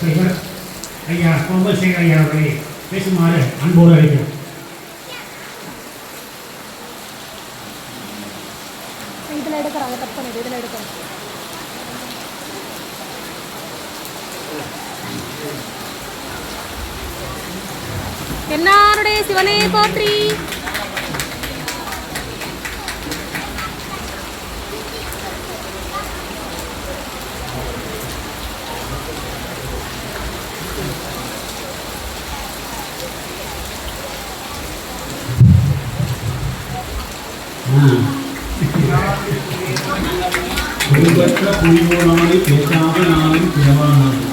தலைவர் ஐயா கோமல்சேகர் ஐயா அவர்களை பேசுமாறு அன்போடு அழைக்கிறோம் இதில் எடுக்கிறாங்க கட் பண்ணிடு இதில் எடுக்கிறாங்க என்னாருடைய சிவனே போற்றி குருபற்ற புலிபோனாலே பேசாத நாளும் பிறவானாலும்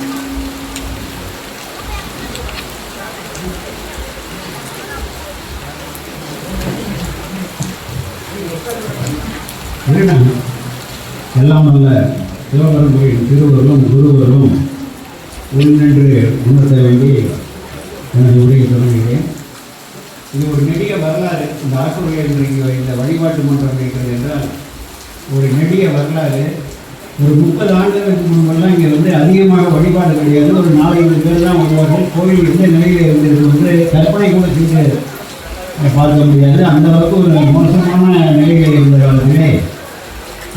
எல்லாம் அல்ல சிவபரம் கோயில் திருவரும் குருவரும் ஒன்றென்று உணர்த்த வேண்டி எனது உரையை தொடங்குகிறேன் இது ஒரு நெடிய வரலாறு. இந்த ஆக்குடைய இந்த வழிபாட்டு மன்றம் இருக்கிறது என்றால் ஒரு நெடிய வரலாறு. ஒரு முப்பது ஆண்டுகளுக்கு முன்பெல்லாம் இங்கே வந்து அதிகமாக வழிபாடு கிடையாது. ஒரு நாலஞ்சு பேர் தான் வருவார்கள். கோயில் எந்த நிலையில் இருந்தது வந்து கற்பனை கூட செஞ்சு பார்க்க முடியாது. அந்த அளவுக்கு ஒரு மோசமான நிலையில் இருந்த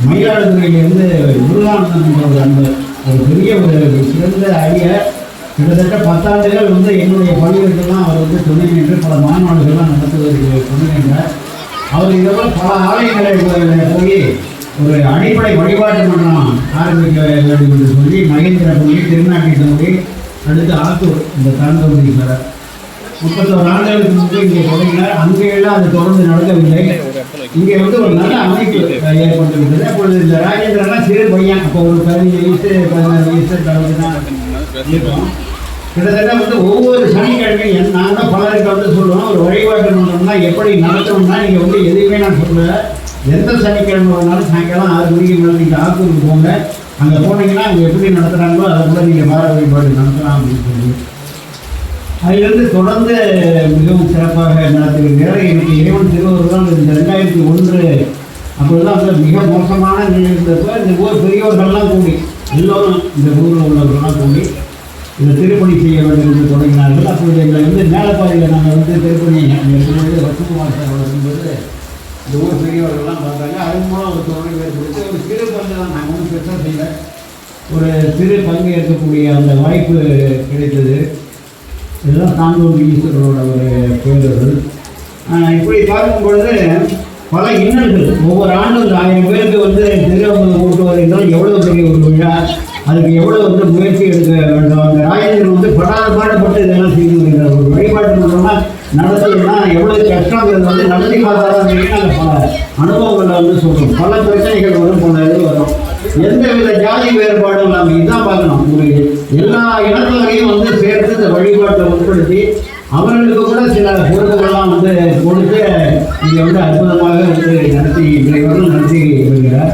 மயிலாடுதுறையிலிருந்து முருகானந்தன் என்ற ஒரு அன்பர் ஒரு பெரிய ஒரு சிறந்த அறிஞர் கிட்டத்தட்ட பத்தாண்டுகள் வந்து என்னுடைய பள்ளிகளுக்கெல்லாம் அவர் வந்து துணை நின்று பல மாநாடுகள்லாம் நடத்துவதற்கு துணை நின்றார் அவர் இதெல்லாம் பல ஆலயங்களை போய் ஒரு அடிப்படை வழிபாட்டு மன்றம் ஆரம்பிக்க வேண்டும் என்று சொல்லி மகேந்திர பள்ளி திருநாட்டி தம்பி அடுத்து ஆத்தூர் இந்த தாண்டவீஸ்வரர் முப்பத்தோரு ஆண்டுகளுக்கு முன்பு இங்கே தொடங்கினார் அங்கேயெல்லாம் அது தொடர்ந்து நடக்கவில்லை. இங்கே வந்து ஒரு நல்ல அமைப்பு ஏற்பட்டுவிட்டது அப்பொழுது இந்த ராஜேந்திரனா சிறு பையன். அப்போ ஒரு பதினஞ்சு வயசு பதினாறு வயசு அளவுக்கு தான் இருக்கும் கிட்டத்தட்ட வந்து ஒவ்வொரு சனிக்கிழமையும் நான் தான் பலருக்கு வந்து சொல்லுவேன். ஒரு வழிபாட்டு மன்றம்னா எப்படி நடத்தணும்னா நீங்கள் வந்து எதுவுமே நான் சொல்லலை. எந்த சனிக்கிழமை வேணாலும் சாயங்காலம் ஆறு மணிக்கு மேலே நீங்கள் ஆத்தூருக்கு போங்க. அங்கே போனீங்கன்னா அங்கே எப்படி நடத்துகிறாங்களோ அதை கூட நீங்கள் வார வழிபாடு நடத்தலாம் அப்படின்னு சொல்லி. அதிலிருந்து தொடர்ந்து மிகவும் சிறப்பாக நடத்துகிறீர்கள் எனக்கு இறைவன் திருவள்ளுவர் தான் இந்த ரெண்டாயிரத்தி ஒன்று அப்போதான் அந்த மிக மோசமான நிலை இருந்தப்போ இந்த ஊர் பெரியவர்கள்லாம் கூடி எல்லோரும் இந்த ஊரில் உள்ளவர்கள்லாம் கூடி இந்த திருப்பணி செய்ய வேண்டும் என்று தொடங்கினார்கள் அப்பொழுது எங்களை வந்து மேலப்பாடியில் நாங்கள் வந்து திருப்பணி இருக்கும்போது வசந்தகுமார் சார் வரும்போது இந்த ஊர் பெரியவர்கள்லாம் பார்த்தாங்க அதன் மூலம் ஒரு தொடர்பு ஏற்படுத்தி ஒரு சிறு பங்கு தான் நாங்கள் ஒன்றும் பெருசாக செய்யல. ஒரு சிறு பங்கு ஏற்கக்கூடிய அந்த வாய்ப்பு கிடைத்தது. இதெல்லாம் தாண்டூர் ஈஸ்வரரோட ஒரு பேரர்கள் இப்படி பார்க்கும் பொழுது பல இன்னல்கள். ஒவ்வொரு ஆண்டும் இந்த ஆயிரம் பேருக்கு வந்து திருவம்பலம் கூட்டுவது என்றால் எவ்வளவு பெரிய ஒரு விழா அதுக்கு எவ்வளவு வந்து முயற்சி எடுக்க வேண்டும் அந்த வந்து படாத பாடுபட்டு இதெல்லாம் செய்து வருகிறார் ஒரு வழிபாட்டு மன்றம்னா நடத்தினா எவ்வளவு கஷ்டங்கிறது வந்து நடத்தி பார்த்தா தான் பல அனுபவங்களை வந்து சொல்றோம். பல பிரச்சனைகள் வரும் பல இது வரும். எந்த வித ஜாதி வேறுபாடும் இல்லாமல் இதுதான் பார்க்கணும். ஒரு எல்லா இனத்தவரையும் வந்து சேர்த்து இந்த வழிபாட்டை உட்படுத்தி அவர்களுக்கு கூட சில பொறுப்புகள்லாம் வந்து கொடுத்து இங்கே வந்து அற்புதமாக வந்து நடத்தி இறைவர்கள் நடத்தி வருகிறார்.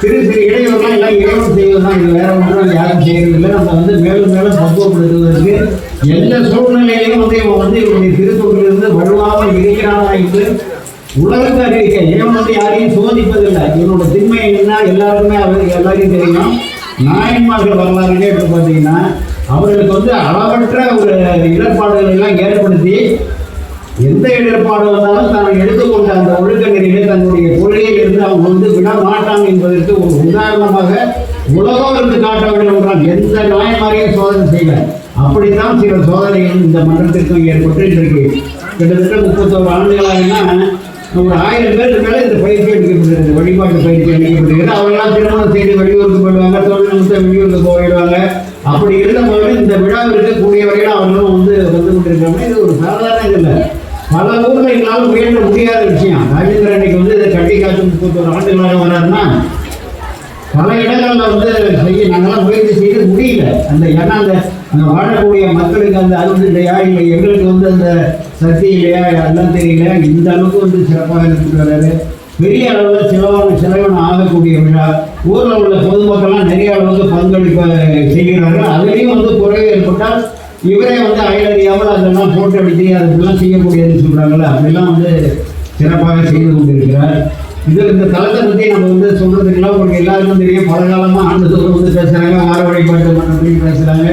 சிறு சிறு இடையூறுலாம் எல்லாம் இறைவன் செய்வது தான் இது. வேற ஒன்றும் யாரும் செய்யறதில்லை. நம்ம வந்து மேலும் மேலும் பக்குவப்படுத்துவதற்கு எந்த சூழ்நிலையிலும் வந்து இவன் வந்து இவனுடைய திருத்தொழிலிருந்து வலுவாக இருக்கிறானா என்று உலகத்தை அறிவிக்க. இறைவன் வந்து யாரையும் சோதிப்பதில்லை. இவனோட திண்மை என்ன? எல்லாருக்குமே அவர் எல்லாரையும் தெரியும். நாயன்மார்கள் வரலாறுலேயே இப்போ பார்த்தீங்கன்னா அவர்களுக்கு வந்து அளவற்ற ஒரு இடர்பாடுகள் எல்லாம் ஏற்படுத்தி எந்த இடர்பாடு வந்தாலும் தான் எடுத்துக்கொண்ட அந்த ஒழுக்க நெறியிலே தன்னுடைய கொள்கையில் இருந்து அவங்க வந்து விட மாட்டாங்க என்பதற்கு ஒரு உதாரணமாக உலகம் இருந்து காட்ட வேண்டும் என்றால் எந்த நியாயமாரியும் சோதனை செய்யல. அப்படித்தான் சில சோதனைகள் இந்த மன்றத்திற்கும் ஏற்பட்டு இன்றைக்கு கிட்டத்தட்ட முப்பத்தோரு ஆண்டுகளாகனா ஒரு ஆயிரம் பேருக்கு மேலே இந்த பயிற்சி எடுக்கப்படுகிறது வழிபாட்டு பயிற்சி அளிக்கப்படுகிறது அவங்கெல்லாம் திருமணம் செய்து வெளியூருக்கு போயிடுவாங்க தொழில்நுட்பத்தை வெளியூருக்கு போயிடுவாங்க. அப்படி இருந்தபோது இந்த விழாவிற்கு கூடிய வரையில் அவர்களும் வந்து வந்து கொண்டிருக்காங்க. இது ஒரு சாதாரண இல்லை. பல ஊரில் எங்களால் முயன்ற முடியாத விஷயம். ராஜேந்திரன் அன்னைக்கு வந்து இதை ஆண்டுகளாக வராருன்னா பல இடங்களில் வந்து செய்ய நாங்களாம் முயற்சி செய்து முடியல. அந்த ஏன்னா அந்த அங்கே வாழக்கூடிய மக்களுக்கு அந்த அருள் இல்லையா இல்லை எங்களுக்கு வந்து அந்த சக்தி இல்லையா எல்லாம் தெரியல. இந்த அளவுக்கு வந்து சிறப்பாக எடுத்துட்டு வர்றாரு பெரிய அளவில் செலவான சிலவன் ஆகக்கூடிய விழா. ஊரில் உள்ள பொதுமக்கள்லாம் நிறைய அளவுக்கு பங்களிப்பு செய்கிறார்கள். அதுலேயும் வந்து குறைவு ஏற்பட்டால் இவரே வந்து அயலறியாமல் அதெல்லாம் போட்டோ அடித்து அதுக்கெல்லாம் செய்யக்கூடியதுன்னு சொல்கிறாங்களே அப்படிலாம் வந்து சிறப்பாக செய்து கொண்டிருக்கிறார். இதில் இந்த தளத்தை பற்றி நம்ம வந்து சொல்கிறதுக்கெல்லாம் உங்களுக்கு எல்லாருக்கும் தெரியும். பல காலமாக ஆண்டுதோறும் வந்து பேசுகிறாங்க வார வழிபாட்டு மன்றத்தையும் பேசுகிறாங்க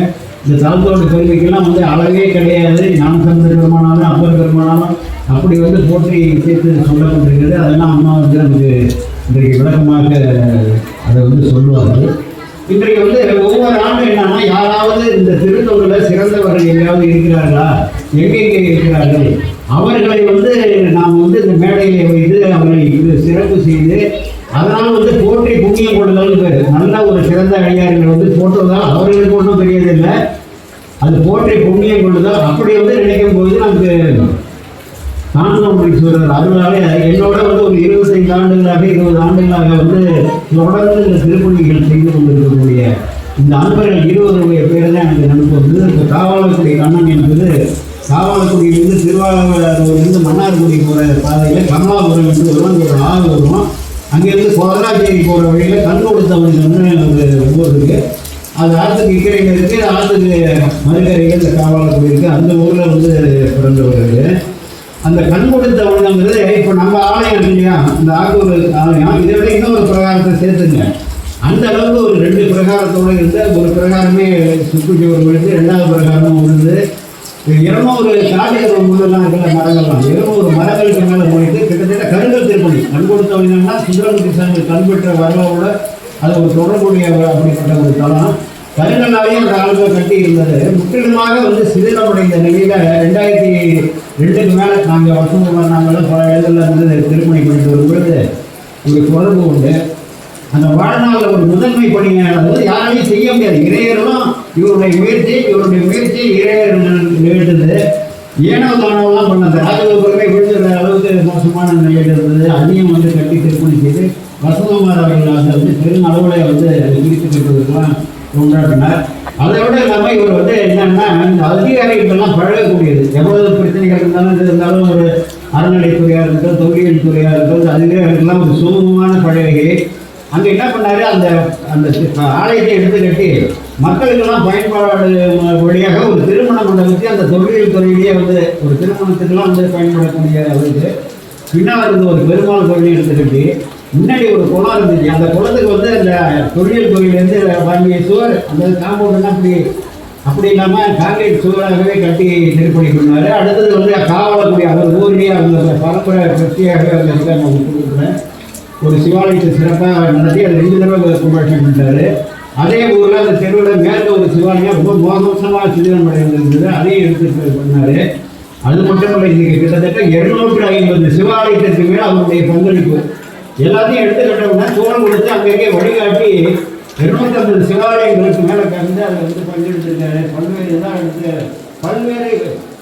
இந்த தலத்தோட பெருமைக்கெல்லாம் வந்து அளவே கிடையாது. ஞானசம்பந்த பெருமானாலும் அப்பர் பெருமானாலும் அப்படி வந்து போற்றி சேர்த்து சொல்லப்பட்டிருக்கிறது. அதெல்லாம் அம்மா வந்து நமக்கு இன்றைக்கு விளக்கமாக அதை வந்து சொல்லுவார்கள். இன்றைக்கு வந்து ஒவ்வொரு ஆண்டும் என்னன்னா யாராவது இந்த திருத்தொழில சிறந்தவர்கள் எங்கேயாவது இருக்கிறார்களா? எங்கெங்கே இருக்கிறார்கள்? அவர்களை வந்து நாம் வந்து இந்த மேடையிலே வைத்து அவர்களை இது சிறப்பு செய்து அதனால் வந்து போற்றி புண்ணியம் கொள்ளுதல் பேர். நல்ல ஒரு சிறந்த அடியார்கள் வந்து போட்டதால் அவர்களுக்கு ஒன்றும் தெரியதில்லை. அது போற்றி புண்ணியம் கொள்ளுதல். அப்படி வந்து நினைக்கும் போது நமக்கு காந்தமணீஸ்வரர் அருளாலே என்னோட வந்து ஒரு இருபத்தைந்து ஆண்டுகளாக இருபது ஆண்டுகளாக வந்து தொடர்ந்து இந்த திருப்பணிகள் செய்து கொண்டிருக்கக்கூடிய இந்த அன்பர்கள் இருவருடைய பேர் தான் எனக்கு நினைப்பு வந்து காவலக்குடி கண்ணன் என்பது காவலக்குடியிலிருந்து திருவாரூர்லேருந்து மன்னார்குடி போகிற பாதையில் கமலாபுரம் என்று வரும் ஒரு ஆறு வரும் அங்கேருந்து கொரராச்சேரி போகிற வழியில் கண் கொடுத்தவன் ஒரு ஊர் இருக்குது அது ஆற்றுக்கு இக்கரையில் இருக்குது ஆற்றுக்கு மறுக்கரைகள் இந்த காவாலக்குடி இருக்குது அந்த ஊரில் வந்து பிறந்தவர்கள் அந்த கண் கொடுத்த ஒன்றுங்கிறது இப்போ நம்ம ஆலயம் இல்லையா? இந்த ஆக்கூர் ஆலயம். இதை விட இன்னொரு பிரகாரத்தை சேர்த்துங்க. அந்த அளவுக்கு ஒரு ரெண்டு பிரகாரத்தோடு இருந்த ஒரு பிரகாரமே சுக்குச்சி ஒரு விழுந்து ரெண்டாவது பிரகாரமும் விழுந்து இருநூறு காட்டுகள் முன்னெல்லாம் இருக்கிற மரங்கள்லாம் இருநூறு மரங்களுக்கு மேலே போயிட்டு கிட்டத்தட்ட கருங்கல் திருப்பணி. கண் கொடுத்த உணவுனா சாமி கண் பெற்ற வரவோட அது ஒரு தொடர்புடைய அப்படிப்பட்ட ஒரு தளம் கருங்கல்லாலையும் அந்த ஆளுநர் கட்டி இருந்தது. முற்றிலுமாக வந்து சிதிலமடைந்த நிலையில ரெண்டாயிரத்தி ரெண்டுக்கு மேலே நாங்கள் வசந்தகுமார் நாங்களும் பல இடங்களில் இருந்து திருமணி பண்ணிட்டு வரும்பொழுது ஒரு தொடர்பு உண்டு. அந்த வாழ்நாளில் ஒரு முதன்மை பணியானது யாராலையும் செய்ய முடியாது. இறையர்களும் இவருடைய முயற்சி இவருடைய முயற்சி இறையர் நிகழ்ந்தது ஏனோ தானோலாம் பண்ணது ராஜகோபுரமே விழுந்த அளவுக்கு மோசமான நிலையில் இருந்தது. அதையும் வந்து கட்டி திருப்பணி செய்து வசந்தகுமார் அவர்கள் அந்த வந்து பெருமளவில் வந்து இடித்து கட்டுவதற்கெல்லாம் கொண்டாடினார். அதை விட இல்லாமல் இவர் வந்து என்னன்னா இந்த அதிகாரிகளெல்லாம் பழகக்கூடியது. எவ்வளவு பிரச்சனைகள் இருந்தாலும் இது இருந்தாலும் ஒரு அறநிலைத்துறையாக இருக்கட்டும் தொழில் துறையாக இருக்கட்டும் அதிகாரிகள்லாம் ஒரு சுமூகமான பழகி. அங்கே என்ன பண்ணாரு? அந்த அந்த ஆலயத்தை எடுத்து கட்டி மக்களுக்கெல்லாம் பயன்பாடு வழியாக ஒரு திருமண மண்டபத்தை அந்த தொழில் துறையிலேயே வந்து ஒரு திருமணத்துக்கெல்லாம் வந்து பயன்படக்கூடிய அளவுக்கு பின்னால் இருந்து ஒரு பெருமாள் தொழில் எடுத்துக்கிட்டு முன்னாடி ஒரு குளம் இருந்துச்சு. அந்த குளத்துக்கு வந்து அந்த தொழில் துறையிலேருந்து வாங்கிய சுவர் அந்த காம்பவுண்ட் அப்படி அப்படி இல்லாமல் காங்கிரீட் சுவராகவே கட்டி திருப்பணி பண்ணார் அடுத்தது வந்து காவலக்கூடிய அவர் ஊரிலேயே அவங்க பரம்பரை பிரத்தியாக நான் இருக்காங்க அவங்க கொடுக்குறேன். ஒரு சிவாலயத்தை சிறப்பாக நடத்தி அதை ரெண்டு தடவை கும்பாஷம் பண்ணிட்டாரு அதே ஊரில் அந்த தெருவில் மேற்க ஒரு சிவாலயம் ரொம்ப மோசமாக சிதிலம் அடைந்திருந்தது அதையும் எடுத்து பண்ணார். அது மட்டும் இல்லை இன்னைக்கு கிட்டத்தட்ட இருநூற்றி ஐம்பது சிவாலயத்திற்கு மேலே அவருடைய பங்களிப்பு. எல்லாத்தையும் எடுத்துக்கிட்டோம்னா கட்டவுடனே கொடுத்து அங்கங்கே வழிகாட்டி இருநூத்தம்பது சிவாலயங்களுக்கு மேலே கலந்து அதை வந்து பங்கெடுத்திருக்காரு. பல்வேறு தான் எடுத்து பல்வேறு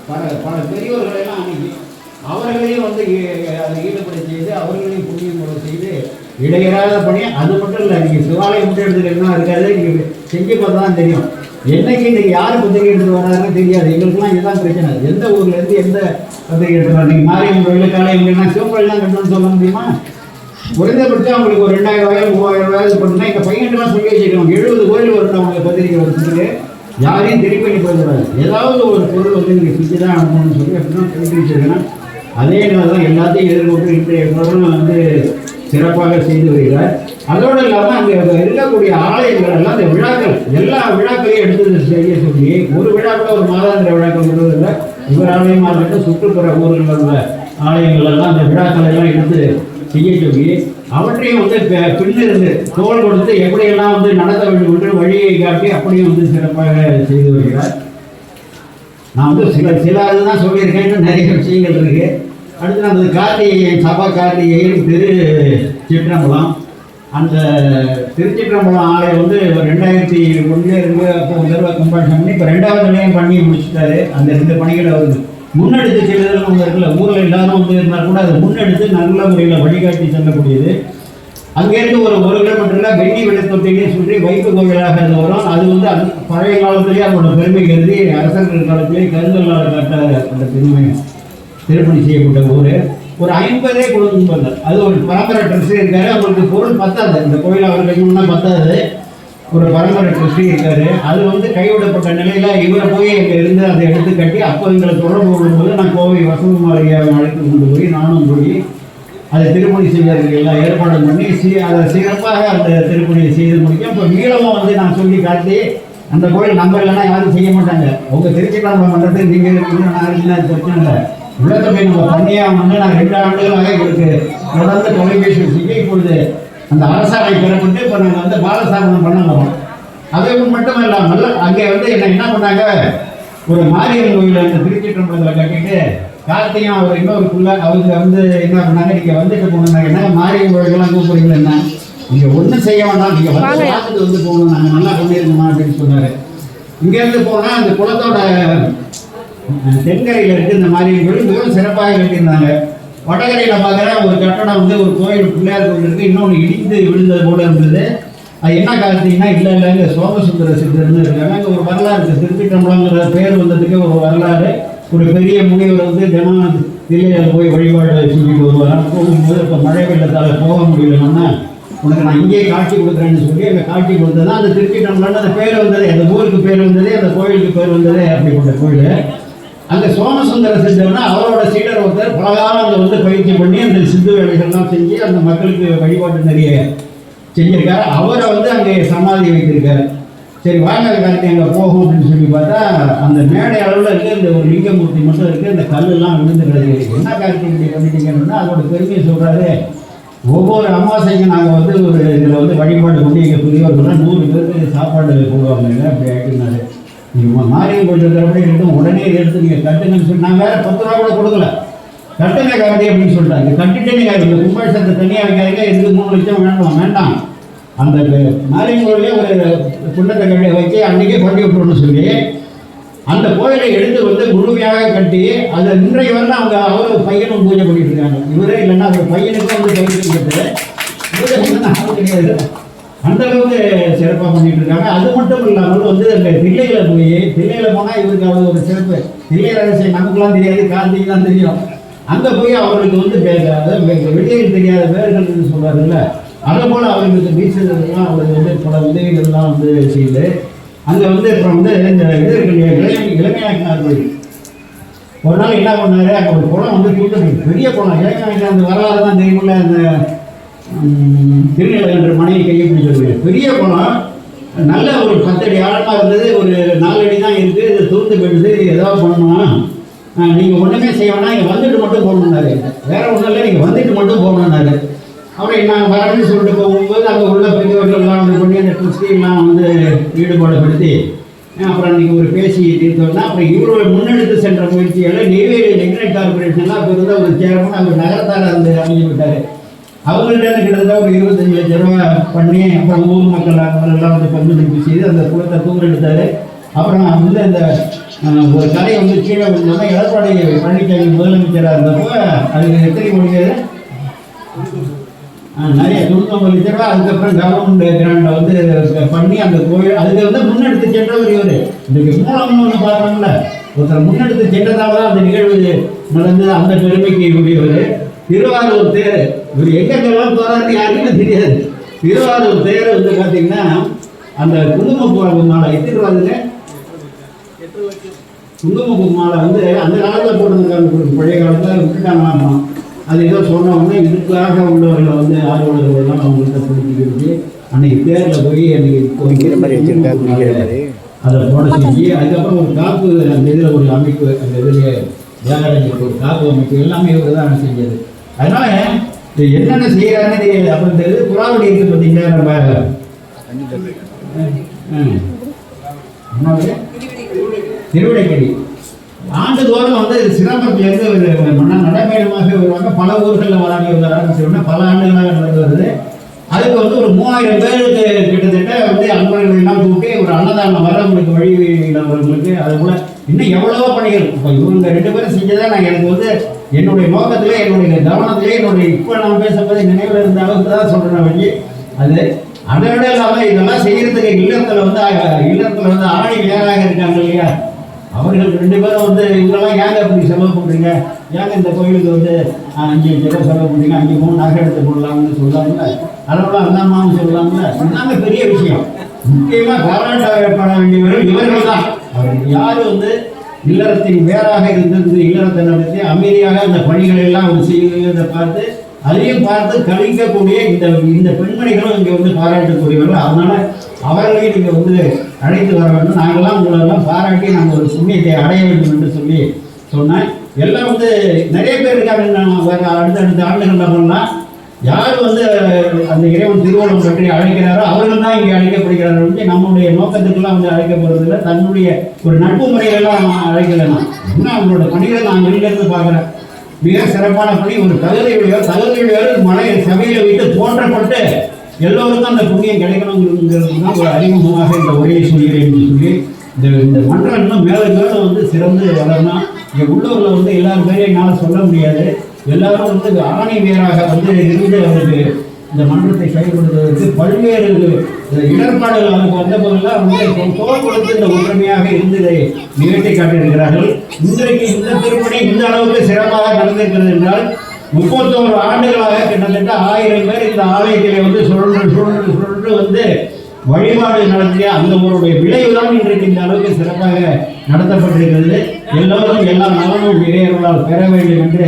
பல பல பெரியவர்களெல்லாம் அன்னைக்கு அவர்களையும் வந்து அதை ஈடுபட செய்து அவர்களையும் புண்ணியம் செய்து இடையராத பணி அது மட்டும் இல்லை நீங்கள் சிவாலயம் மட்டும் எடுத்துட்டு இருக்காது நீங்கள் செஞ்சு பார்த்தா தான் தெரியும். என்னைக்கு இன்னைக்கு யார் பத்திரிகை எடுத்து வராருன்னு தெரியாது. எங்களுக்குலாம் இதுதான் பிரச்சனை. எந்த ஊர்லேருந்து எந்த பத்திரிகை எடுத்து வர நீங்கள் மாரியம் கோயில் காளையம்மன் சிவப்பள்ளிலாம் கட்டணும்னு சொல்ல முடியுமா? குறைந்தபட்சம் அவங்களுக்கு ஒரு ரெண்டாயிரம் ரூபாய் மூவாயிரம் ரூபாய் இது எங்கள் பையன்லாம் சொல்லி வச்சுக்கணும் எழுபது கோயில் வருது அவங்க பத்திரிக்கை வருஷத்துக்கு யாரையும் திருப்பி பண்ணி போயிடக்கூடாது. ஏதாவது ஒரு பொருள் வந்து நீங்கள் சுற்றி தான் அனுப்பணும்னு சொல்லி அப்படின்னா சொல்லி வச்சிருக்கேன் அதே நேரம் தான் எல்லாத்தையும் எதிர்கொண்டு இன்றைய பிரபலம் வந்து சிறப்பாக செய்து வருகிறார். அதோடு இல்லாமல் அங்கே இருக்கக்கூடிய ஆலயங்கள் எல்லாம் இந்த விழாக்கள் எல்லா விழாக்களையும் எடுத்து செய்ய சொல்லி ஒரு விழா ஒரு மாதாந்திர விழாக்கள் விடுவதில்லை. இவர் ஆலயமாக இருக்கட்டும் சுற்றுப்புற ஊர்களில் உள்ள ஆலயங்கள் எல்லாம் அந்த விழாக்களை எல்லாம் எடுத்து செய்ய சொல்லி அவற்றையும் வந்து பின்னிருந்து தோல் கொடுத்து எப்படியெல்லாம் வந்து நடத்த வேண்டும் என்று வழியை காட்டி அப்படியும் வந்து சிறப்பாக செய்து வருகிறார். நான் வந்து சில சில இதுதான் சொல்லியிருக்கேன் இன்னும் நிறைய விஷயங்கள் இருக்குது அடுத்து நமது கார்த்திகை சபா கார்த்திகையின் திரு சிற்றம்பலம். அந்த திருச்சிற்றம்பலம் ஆலயம் வந்து ஒரு ரெண்டாயிரத்தி ஒன்றில் இருந்து அப்போ ஒரு தடவை பண்ணி இப்போ ரெண்டாவது நிலையம் பண்ணி முடிச்சுட்டாரு. அந்த ரெண்டு பணிகளை அவர் முன்னெடுத்து செல்லுதல் ஒன்று இருக்குல்ல ஊரில் எல்லாரும் வந்து இருந்தால் கூட அதை முன்னெடுத்து நல்ல முறையில் வழிகாட்டி செல்லக்கூடியது அங்கேருந்து ஒரு ஒரு கிலோமீட்டரில் வெண்ணி வெள்ளத்தொட்டினே சுற்றி வைப்பு கோவிலாக அது வரும். அது வந்து அந் பழைய காலத்திலேயே அதோட பெருமை கருதி அரசர்கள் காலத்திலே கருங்கல்லால் கட்ட அந்த பெருமை. திருப்பணி செய்யப்பட்ட ஊர். ஒரு ஐம்பதே குடும்பங்கள். அது ஒரு பரம்பரை ட்ரஸ்டி இருக்காரு. அவருக்கு பொருள் பத்தாது. இந்த கோயில் அவர் கட்டணும்னா பத்தாது. ஒரு பரம்பரை ட்ரஸ்டி இருக்காரு. அது வந்து கைவிடப்பட்ட நிலையில இவரை போய் அங்கே இருந்து அதை எடுத்து கட்டி அப்போ எங்களை தொடர்பு கொள்ளும்போது நான் கோவை வசந்தகுமார் அழைத்து கொண்டு போய் நானும் போய் அதை திருப்பணி செய்வதற்கு எல்லாம் ஏற்பாடு பண்ணி சி அதை சிறப்பாக அந்த திருப்பணியை செய்து முடிக்கும் இப்போ மீளமும் வந்து நான் சொல்லி காட்டி அந்த கோயில் நம்ம இல்லைன்னா யாரும் செய்ய மாட்டாங்க. உங்கள் திருச்சிக்கிழமை மன்றத்துக்கு நீங்கள் இருக்கணும் நான் இல்லை பிரச்சனை இல்லை. போய் நம்ம பண்ணியா வந்து நான் ரெண்டு ஆண்டுகளாக எங்களுக்கு தொடர்ந்து தொலைபேசி செய்ய இப்பொழுது அந்த அரசாணை பெறப்பட்டு இப்போ நாங்கள் வந்து பாலசாரணம் பண்ண அது மட்டும் இல்லாமல் அங்கே வந்து என்ன என்ன பண்ணாங்க? ஒரு மாரியம்மன் கோயில் அந்த திருச்சிற்றம்பலத்தில் கட்டிட்டு கார்த்திகம் அவர் இன்னொரு புள்ள அவங்க வந்து என்ன பண்ணாங்க? நீங்கள் வந்துட்டு போனாங்க என்ன மாரியம்மன் கோயிலுக்கெல்லாம் கூப்பிடுறீங்களா என்ன? நீங்கள் ஒன்றும் செய்ய வேண்டாம். நீங்கள் வந்து. பார்த்துட்டு வந்து போகணும். நாங்கள் நல்லா பண்ணியிருக்கோமா அப்படின்னு சொன்னார். இங்கேருந்து போனால் அந்த குளத்தோட தென்கரையில் இருக்கு இந்த மாதிரி கோயில் சிறப்பாக கட்டியிருந்தாங்க வடகரையில் பார்க்குற ஒரு கட்டடம் வந்து ஒரு கோயில் பிள்ளையார் கோயில் இருக்குது இன்னொன்று இடிந்து விழுந்தது போல இருந்தது. அது என்ன காரணத்திங்கன்னா இல்லை இல்லைங்க சோமசுந்தர சித்தர்னு இருக்காங்க. அங்கே ஒரு வரலாறு இருக்குது திருச்சிட்டம்பலங்கிற பேர் வந்ததுக்கு ஒரு வரலாறு. ஒரு பெரிய முனிவர் வந்து தினம் தில்லியில் போய் வழிபாடு செஞ்சுட்டு வருவாங்க போகும்போது இப்போ மழை வெள்ளத்தால் போக முடியலன்னா உனக்கு நான் இங்கேயே காட்சி கொடுக்குறேன்னு சொல்லி அங்கே காட்சி கொடுத்தது அந்த திருச்சிட்டம்பலன்னு அந்த பேர் வந்தது அந்த ஊருக்கு பேர் வந்ததே அந்த கோயிலுக்கு பேர் வந்ததே அப்படிப்பட்ட கோயில். அந்த சோமசுந்தர சித்தர்னா அவரோட சீடர் ஒருத்தர் பலகாலம் அங்கே வந்து பயிற்சி பண்ணி அந்த சித்து வேலைகள்லாம் செஞ்சு அந்த மக்களுக்கு வழிபாட்டு நிறைய செஞ்சிருக்காரு. அவரை வந்து அங்கே சமாதி வைத்திருக்காரு. சரி வாங்க காலத்தை அங்கே போகும் அப்படின்னு சொல்லி பார்த்தா அந்த மேடை அளவில் இருக்க இந்த ஒரு லிங்கமூர்த்தி மட்டும் இருக்கு. அந்த கல்லெல்லாம் விழுந்து கிடக்கு என்ன காரியத்தை பண்ணிட்டீங்கன்னா அதோட பெருமையை சொல்கிறாரு ஒவ்வொரு அமாவாசைக்கும் நாங்கள் வந்து ஒரு இதில் வந்து வழிபாடு பண்ணி எங்கள் பெரியவர்கள்லாம் நூறு பேருக்கு சாப்பாடு போடுவாங்க. அப்படி ஆகிட்டுனாரு நீங்கள் மாரியம் கோயில் இருக்கிறபடி இருக்கும் உடனே எடுத்து நீங்கள் கட்டுங்கன்னு சொல்லி நான் பத்து ரூபா கூட கொடுக்கல. கட்டுங்க கவிதை அப்படின்னு சொல்லிட்டாங்க கட்டிட்டே நீங்கள் இந்த கும்பாசத்தை தனியாக வைக்காதீங்க. இதுக்கு மூணு லட்சம் வேண்டாம் வேண்டாம். அந்த மாரியம் கோயிலே ஒரு குண்டத்தை கட்டி வச்சு அன்றைக்கே கொண்டு விட்டுறணும்னு சொல்லி அந்த கோயிலை எடுத்து வந்து முழுமையாக கட்டி அதை இன்றைய வந்து அவங்க அவர் பையனும் பூஜை பண்ணிட்டு இருக்காங்க. இவரே இல்லைன்னா அவர் பையனுக்கும் வந்து பயிற்சி கொடுத்து பூஜை பண்ண கிடையாது. அந்த அளவுக்கு சிறப்பாக பண்ணிட்டு இருக்காங்க. அது மட்டும் இல்லாமல் வந்து அந்த தில்லையில போய் தில்லையில போனால் இவருக்கு அவ்வளோ ஒரு சிறப்பு. தில்லை ரகசியம் நமக்குலாம் தெரியாது கார்த்திக் தான் தெரியும். அங்கே போய் அவருக்கு வந்து பேசாத வெளியில் தெரியாத வேர்கள் சொல்றாருல்ல அதை போல அவர்களுக்கு பீச்சதுலாம் அவருக்கு வந்து பல உதவிகள்லாம் வந்து செய்யுது அங்கே வந்து இப்போ வந்து இந்த இது இருக்கு இளமை இளமையாக்கினார் கோயில் ஒரு நாள் என்ன பண்ணாரு? அங்கே ஒரு குளம் வந்து தூண்டு பெரிய குளம். இளமையாக்கினார் அந்த வரலாறு தான் தெரியுமில்ல அந்த ம், திருநிலகன்ற மனைவி கையை பிடிச்சிருக்கு பெரிய குணம் நல்ல ஒரு பத்தடி ஆழமாக இருந்தது ஒரு நாலடி தான் இருக்குது இது தூர்ந்து போயிடுது ஏதாவது பண்ணணும் நீங்கள் ஒன்றுமே செய்ய வேணாம் இங்கே வந்துட்டு மட்டும் போகணுன்னாரு வேற ஒன்றும் இல்லை நீங்கள் வந்துட்டு மட்டும் போகணுன்னாரு அப்புறம் நான் வரேன்னு சொல்லிட்டு போகும்போது அங்கே உள்ள பெரியவர்கள்லாம் வந்து பண்ணி அந்த ட்ரஸ்டியெல்லாம் வந்து ஈடுபாடுபடுத்தி அப்புறம் அன்றைக்கி ஒரு பேசி தீர்த்தோம்னா அப்புறம் இவரோட முன்னெடுத்து சென்ற முயற்சியால் நெய்வேலி நெக்னட் கார்பரேஷன்லாம் அப்போ இருந்த ஒரு சேர்மன் அங்கே நகரத்தார் வந்து அமைஞ்சு விட்டார் அவங்கள்ட்ட கிட்டத்தட்ட ஒரு இருபத்தஞ்சு லட்ச ரூபா பண்ணி அப்புறம் ஊர் மக்கள் எல்லாம் வந்து பங்களிப்பு செய்து அந்த குளத்தை தூங்கெடுத்தாரு. அப்புறம் வந்து அந்த ஒரு கதை வந்து கீழே விழுந்தோன்னா எடப்பாடி பழனிசாமி முதலமைச்சராக இருந்தப்போ அதுக்கு எத்தனை முடியாது நிறைய தொண்ணூத்தொம்பது லட்ச ரூபா அதுக்கப்புறம் கவர்மெண்ட் கிராண்ட வந்து பண்ணி அந்த கோயில் அதுக்கு வந்து முன்னெடுத்து சென்றவர் இவர். இன்னைக்கு மூலம்னு ஒன்று பார்க்கணும்ல. ஒருத்தர் முன்னெடுத்து சென்றதால தான் அந்த நிகழ்வு நடந்தது. அந்த பெருமைக்கு உரியவர். திருவாரூர் தேர். இவர் எங்கெங்கெல்லாம் போறாருன்னு யாருக்குமே தெரியாது. திருவாரூர் தேர் வந்து பார்த்தீங்கன்னா அந்த குங்குமப்பூ மாலை எத்தனை ரூபாதுங்க குங்குமப்பூ மாலை வந்து அந்த காலத்தில் போட்டிருந்தாங்க பழைய காலத்தில் விட்டுட்டாங்களாமா? அது ஏதோ சொன்ன உடனே இதுக்காக உள்ளவர்களை வந்து ஆர்வலர்கள்லாம் அவங்கள்ட்ட பிடிச்சிக்கிட்டு அன்னைக்கு தேரில் போய் அன்னைக்கு. அதை போட செஞ்சு அதுக்கப்புறம் ஒரு காப்பு அந்த இதில் ஒரு அமைப்பு அந்த இதில் வியாழனுக்கு ஒரு காப்பு அமைப்பு எல்லாமே இவர் தான் செஞ்சது. அதனால இது என்னென்ன செய்யறாருன்னு தெரியாது அப்புறம் தெரியுது புறாவடி இருக்கு பார்த்தீங்களா நம்ம ம். ஆண்டு திருவிடைக்கடி. ஆண்டுதோறும் வந்து சிதம்பரத்துலேருந்து ஒரு மன்ன நடைபயணமாக வருவாங்க. பல ஊர்களில் வராங்க இவங்க பல ஆண்டுகளாக நடந்து வருது. அதுக்கு வந்து ஒரு மூவாயிரம் பேருக்கு கிட்டத்தட்ட வந்து அன்பர்களெல்லாம் கூட்டி ஒரு அன்னதானம் வரவங்களுக்கு வழி இல்லாதவங்களுக்கு அது கூட இன்னும் எவ்வளவோ பணிகள். இப்போ இவங்க ரெண்டு பேரும் செஞ்சதான் நான் எனக்கு வந்து என்னுடைய நோக்கத்திலே என்னுடைய கவனத்திலே என்னுடைய இப்போ நான் பேசும்போது நினைவில் இருந்த அளவுக்கு தான் சொல்கிறேன் வழி அது அதை விட இல்லாமல் இதெல்லாம் செய்யறதுக்கு இல்லத்தில் வந்து இல்லத்தில் வந்து ஆணி வேறாக இருக்காங்க இல்லையா? அவர்கள் ரெண்டு பேரும் வந்து இவங்கெல்லாம் ஏங்க அப்படி செலவு பண்ணுறீங்க ஏங்க இந்த கோயிலுக்கு வந்து அஞ்சு லட்ச செலவு பண்ணுறீங்க அஞ்சு மூணு நகை எடுத்து போடலாம்னு சொல்லாமல? அதெல்லாம் அந்தாமான்னு சொல்லாமல? இதுதாங்க பெரிய விஷயம். முக்கியமாக பாராட்டப்பட வேண்டியவர்கள் இவர்கள் தான் அவர்கள் யார் வந்து இல்லறத்தின் வேறாக இருந்திருந்து இல்லறத்தை நடத்தி அமைதியாக அந்த பணிகளை எல்லாம் அவர் செய்வதை பார்த்து அதையும் பார்த்து கழிக்கக்கூடிய இந்த இந்த பெண்மணிகளும் இங்கே வந்து பாராட்டக்கூடியவர்கள். அதனால் அவர்களையும் நீங்கள் வந்து அழைத்து வர வேண்டும். நாங்கள்லாம் உங்களெல்லாம் பாராட்டி நாங்கள் ஒரு புண்ணியத்தை அடைய வேண்டும் என்று சொல்லி சொன்னேன். எல்லாம் வந்து நிறைய பேர் இருக்காங்க. அடுத்த அடுத்த அடுத்தடுத்த ஆண்டுகளில் பண்ணலாம் யார் வந்து அந்த இறைவன் திருவோணம் பற்றி அழைக்கிறாரோ அவர்கள் தான் இங்கே அழைக்கப்படுகிறார்கள் வந்து நம்முடைய நோக்கத்துக்கெல்லாம் வந்து அழைக்கப்படுறதில்லை தன்னுடைய ஒரு நட்பு முறையெல்லாம் அழைக்கலாம் என்ன அவங்களோட பணிகளை நான் வெளியிலிருந்து பார்க்குறேன். மிக சிறப்பான பணி. ஒரு தகுதியுடைய தகுதியுடைய மலை சபையில் வைத்து தோன்றப்பட்டு எல்லோருக்கும் அந்த புண்ணியம் கிடைக்கணுங்கிறது தான் ஒரு அறிமுகமாக இந்த உரையை சொல்கிறேன் சொல்லி இந்த இந்த மன்றம் இன்னும் மேலும் மேலும் வந்து சிறந்து வளரணும் இங்கே உள்ளூரில் வந்து எல்லாரும் பேரையும் என்னால் சொல்ல முடியாது. எல்லாரும் வந்து ஆணை வேறாக வந்து இருந்து அவருக்கு இந்த மன்றத்தை செயல்படுத்துவதற்கு பல்வேறு இடர்பாடுகள் அவருக்கு வந்த போதெல்லாம் தோல் கொடுத்து இந்த ஒற்றுமையாக இருந்து இதை நிகழ்த்தி காட்டியிருக்கிறார்கள். இன்றைக்கு இந்த திருப்பணி இந்த அளவுக்கு சிறப்பாக நடந்திருக்கிறது என்றால் முப்பத்தோரு ஆண்டுகளாக கிட்டத்தட்ட ஆயிரம் பேர் இந்த ஆலயத்திலே வந்து சுழன்று சுழன்று சுழன்று வந்து வழிபாடு நடத்திய அந்த ஊருடைய விளைவுதான் இன்றைக்கு இந்த அளவுக்கு சிறப்பாக நடத்தப்பட்டிருக்கிறது. எல்லோரும் எல்லா நலனும் இறையர்களால் பெற வேண்டும் என்று